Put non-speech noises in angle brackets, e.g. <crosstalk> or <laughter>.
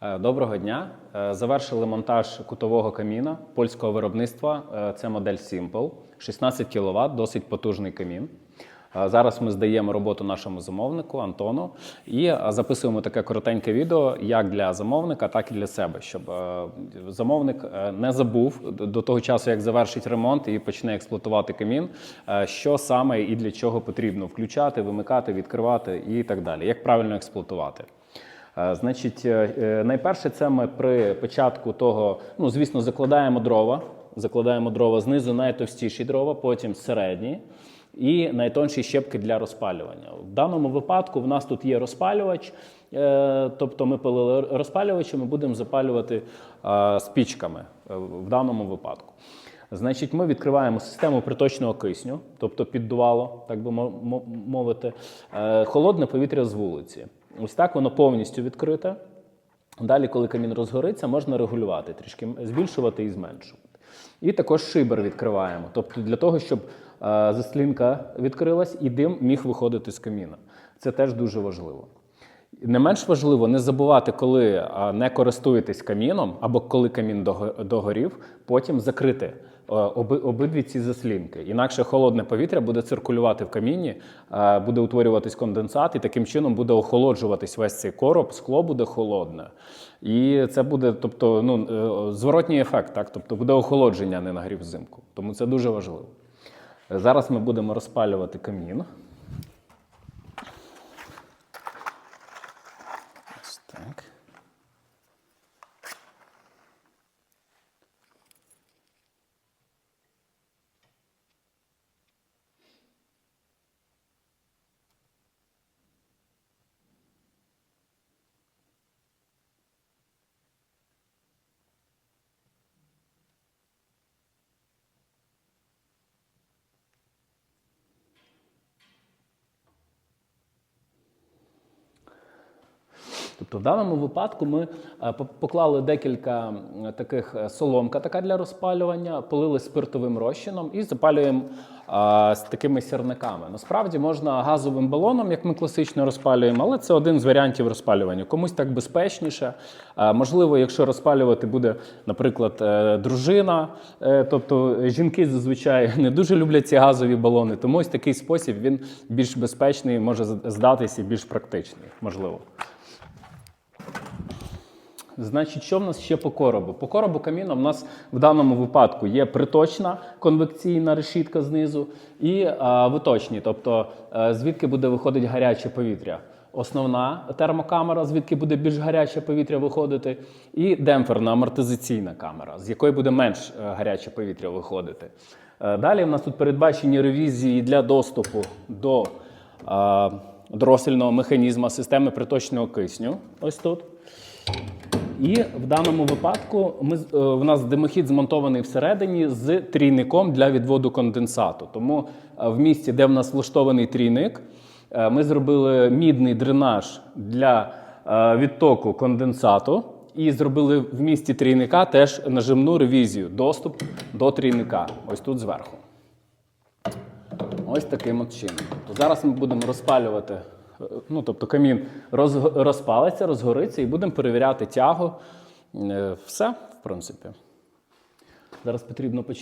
Е, Доброго дня. Е, Завершили монтаж кутового каміна польського виробництва. Е, Це модель Simple, 16 кВт, досить потужний камін. Зараз ми здаємо роботу нашому замовнику Антону і записуємо таке коротеньке відео як для замовника, так і для себе, щоб замовник не забув до того часу, як завершить ремонт і почне експлуатувати камін, що саме і для чого потрібно включати, вимикати, відкривати і так далі. Як правильно експлуатувати. Е, Значить, е, е, найперше, це ми при початку того, ну звісно, закладаємо дрова. Закладаємо дрова знизу найтовстіші дрова, потім середні і найтонші щепки для розпалювання. В даному випадку в нас тут є розпалювач, тобто ми пилили розпалювачем і будемо запалювати спічками в даному випадку. Значить, ми відкриваємо систему приточного кисню, тобто піддувало, так би мо- мо- мовити, холодне повітря з вулиці. Ось так воно повністю відкрите. Далі, коли камін розгориться, можна регулювати, трішки збільшувати і зменшувати. І також шибер відкриваємо. Тобто для того, щоб е, заслінка відкрилась і дим міг виходити з каміна. Це теж дуже важливо. Не менш важливо не забувати, коли не користуєтесь каміном або коли камін догорів, потім закрити е, оби, обидві ці заслінки. Інакше холодне повітря буде циркулювати в каміні, е, буде утворюватись конденсат, і таким чином буде охолоджуватись весь цей короб, скло буде холодне. І це буде, тобто, ну, е, зворотній ефект, так? тобто буде охолодження, а не нагрів взимку. Тому це дуже важливо. Е, Зараз ми будемо розпалювати камін. Тобто в даному випадку ми е, поклали декілька таких е, соломка така для розпалювання, полили спиртовим розчином і запалюємо а, з такими сірниками. Насправді можна газовим балоном, як ми класично розпалюємо, але це один з варіантів розпалювання. Комусь так безпечніше. А, можливо, якщо розпалювати буде, наприклад, е, дружина, е, тобто жінки зазвичай <laughs> не дуже люблять ці газові балони, тому ось такий спосіб він більш безпечний, може здатися більш практичний, можливо. Значить, що в нас ще по коробу? По коробу каміна в нас в даному випадку є приточна конвекційна решітка знизу і а, виточні, тобто е, звідки буде виходити гаряче повітря. Основна термокамера, звідки буде більш гаряче повітря виходити, і демпферна амортизаційна камера, з якої буде менш е, гаряче повітря виходити. Е, Далі в нас тут передбачені ревізії для доступу до а, дросельного механізму системи приточного кисню. Ось тут. І в даному випадку ми, е, в нас димохід змонтований всередині з трійником для відводу конденсату. Тому е, в місці, де в нас влаштований трійник, е, ми зробили мідний дренаж для відтоку конденсату і зробили в місці трійника теж нажимну ревізію, доступ до трійника. Ось тут зверху. Ось таким от чином. Зараз ми будемо розпалювати, ну тобто камін роз- розпалиться, розгориться і будемо перевіряти тягу. Е, Все, в принципі. Зараз потрібно почати.